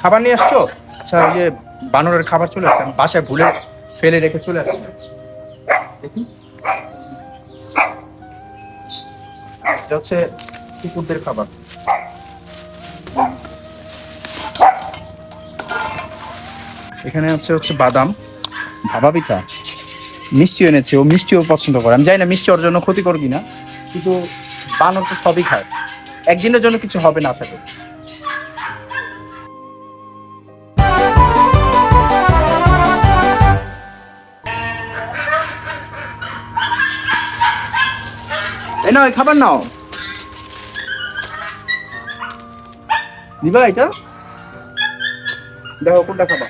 খাবার নিয়ে আসছো? আচ্ছা ওই যে বানরের খাবার চলে আসছে বাসায় ভুলে ফেলে রেখে চলে আসছি। এটা হচ্ছে কুকুরদের খাবার। এখানে আছে হচ্ছে বাদাম। ভাবা পিঠা মিষ্টি এনেছে, ও মিষ্টিও পছন্দ করে। আমি জানি না মিষ্টি ওর জন্য ক্ষতি করবি না কিন্তু বানর তো সবই খায়। একদিনের জন্য কিছু হবে না থাকে এই নাও, এই খাবার নাও। দিবা এটা? দেখো, কোনটা খাবা।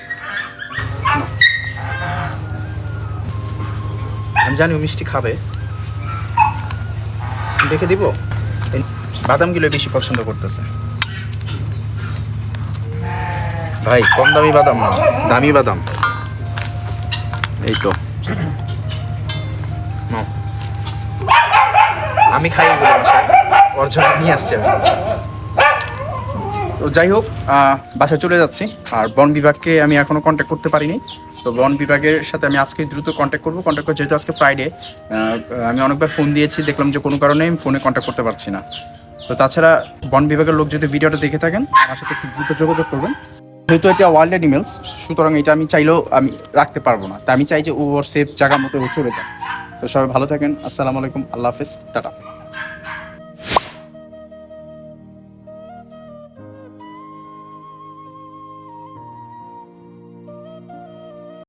আমি জানি ও মিষ্টি খাবে। দেখে দিব। বাদামগুলো বেশি পছন্দ করতেছে। ভাই, কম দামি বাদাম না, দামি বাদাম। এই তো। আমি খাই এগুলো ওর জন্য নিয়ে আসছি। তো যাই হোক বাসায় চলে যাচ্ছি। আর বন বিভাগকে আমি এখনও কন্ট্যাক্ট করতে পারিনি। তো বন বিভাগের সাথে আমি আজকে দ্রুত কন্ট্যাক্ট করব। কন্ট্যাক্ট করে যেহেতু আজকে ফ্রাইডে আমি অনেকবার ফোন দিয়েছি, দেখলাম যে কোনো কারণে আমি ফোনে কন্ট্যাক্ট করতে পারছি না। তো তাছাড়া বন বিভাগের লোক যদি ভিডিওটা দেখে থাকেন, আমার সাথে একটু দ্রুত যোগাযোগ করবেন। যেহেতু এটা ওয়ার্ল্ড অ্যানিমেলস সুতরাং এটা আমি চাইলেও আমি রাখতে পারব না। তা আমি চাই যে ও ওর সেফ জায়গা মতো ও চলে যায় তো সবাই ভালো থাকেন। আসসালামু আলাইকুম। আল্লাহ হাফিজ। টাটা।